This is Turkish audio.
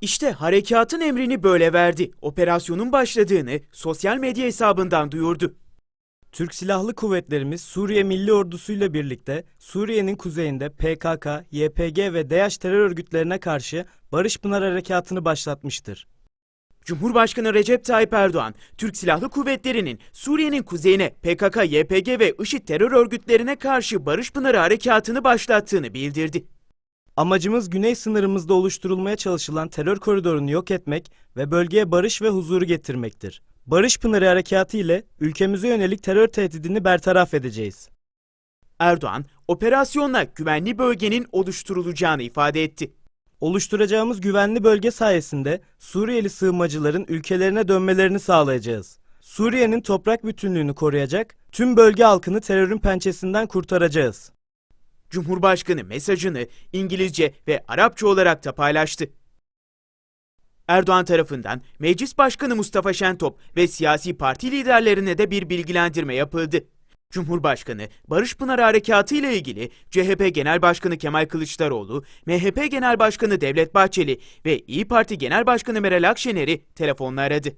İşte harekatın emrini böyle verdi. Operasyonun başladığını sosyal medya hesabından duyurdu. Türk Silahlı Kuvvetlerimiz Suriye Milli Ordusu ile birlikte Suriye'nin kuzeyinde PKK, YPG ve DAEŞ terör örgütlerine karşı Barış Pınar Harekatı'nı başlatmıştır. Cumhurbaşkanı Recep Tayyip Erdoğan, Türk Silahlı Kuvvetleri'nin Suriye'nin kuzeyine PKK, YPG ve IŞİD terör örgütlerine karşı Barış Pınarı Harekatı'nı başlattığını bildirdi. Amacımız güney sınırımızda oluşturulmaya çalışılan terör koridorunu yok etmek ve bölgeye barış ve huzuru getirmektir. Barış Pınarı Harekatı ile ülkemize yönelik terör tehdidini bertaraf edeceğiz. Erdoğan, operasyonla güvenli bölgenin oluşturulacağını ifade etti. Oluşturacağımız güvenli bölge sayesinde Suriyeli sığınmacıların ülkelerine dönmelerini sağlayacağız. Suriye'nin toprak bütünlüğünü koruyacak, tüm bölge halkını terörün pençesinden kurtaracağız. Cumhurbaşkanı mesajını İngilizce ve Arapça olarak da paylaştı. Erdoğan tarafından Meclis Başkanı Mustafa Şentop ve siyasi parti liderlerine de bir bilgilendirme yapıldı. Cumhurbaşkanı Barış Pınar Harekatı ile ilgili CHP Genel Başkanı Kemal Kılıçdaroğlu, MHP Genel Başkanı Devlet Bahçeli ve İyi Parti Genel Başkanı Meral Akşener'i telefonla aradı.